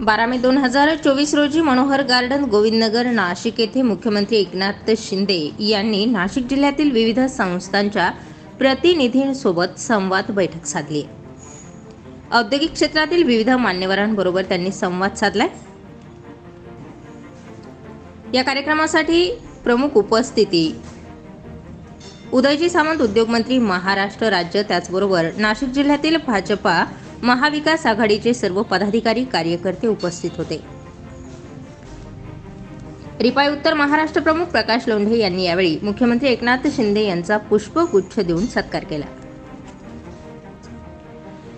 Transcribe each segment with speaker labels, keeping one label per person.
Speaker 1: बारा मे दोन हजार चोवीस रोजी मनोहर गार्डन गोविंदनगर नाशिक येथे मुख्यमंत्री एकनाथ शिंदे यांनी नाशिक जिल्ह्यातील विविध संस्थांच्या प्रतिनिधींसोबत संवाद बैठक साधली. औद्योगिक क्षेत्रातील विविध मान्यवरांबरोबर त्यांनी संवाद साधलाय. या कार्यक्रमासाठी प्रमुख उपस्थिती उदयजी सामंत उद्योगमंत्री महाराष्ट्र राज्य त्याचबरोबर नाशिक जिल्ह्यातील भाजपा महाविकास आघाडीचे सर्व पदाधिकारी कार्यकर्ते उपस्थित होते. रिपाई उत्तर महाराष्ट्र प्रमुख प्रकाश लोंढे यांनी यावेळी मुख्यमंत्री एकनाथ शिंदे यांचा पुष्पगुच्छ देऊन सत्कार केला.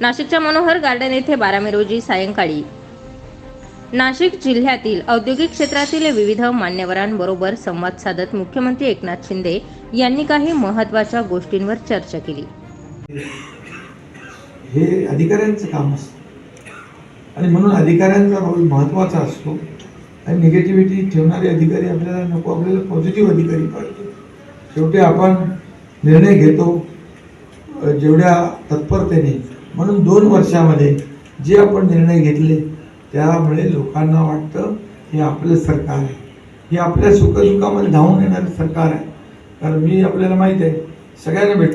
Speaker 1: नाशिकच्या मनोहर गार्डन येथे बारा मे रोजी सायंकाळी नाशिक जिल्ह्यातील औद्योगिक क्षेत्रातील विविध मान्यवरांबरोबर संवाद साधत मुख्यमंत्री एकनाथ शिंदे यांनी काही महत्त्वाच्या गोष्टींवर चर्चा केली.
Speaker 2: हे अधिकाऱ्यांचं काम असतं. आणि म्हणून अधिकाऱ्यांचा रोल महत्त्वाचा असतो. आणि निगेटिव्हिटी ठेवणारे अधिकारी आपल्याला नको आपल्याला पॉझिटिव्ह अधिकारी पाहिजे. शेवटी आपण निर्णय घेतो जेवढ्या तत्परतेने. म्हणून दोन वर्षामध्ये जे आपण निर्णय घेतले त्यामुळे लोकांना वाटतं हे आपलं सरकार आहे. हे आपल्या सुखदुःखामध्ये धावून येणारं सरकार आहे. कारण मी आपल्याला माहीत आहे सगळ्यांना भेट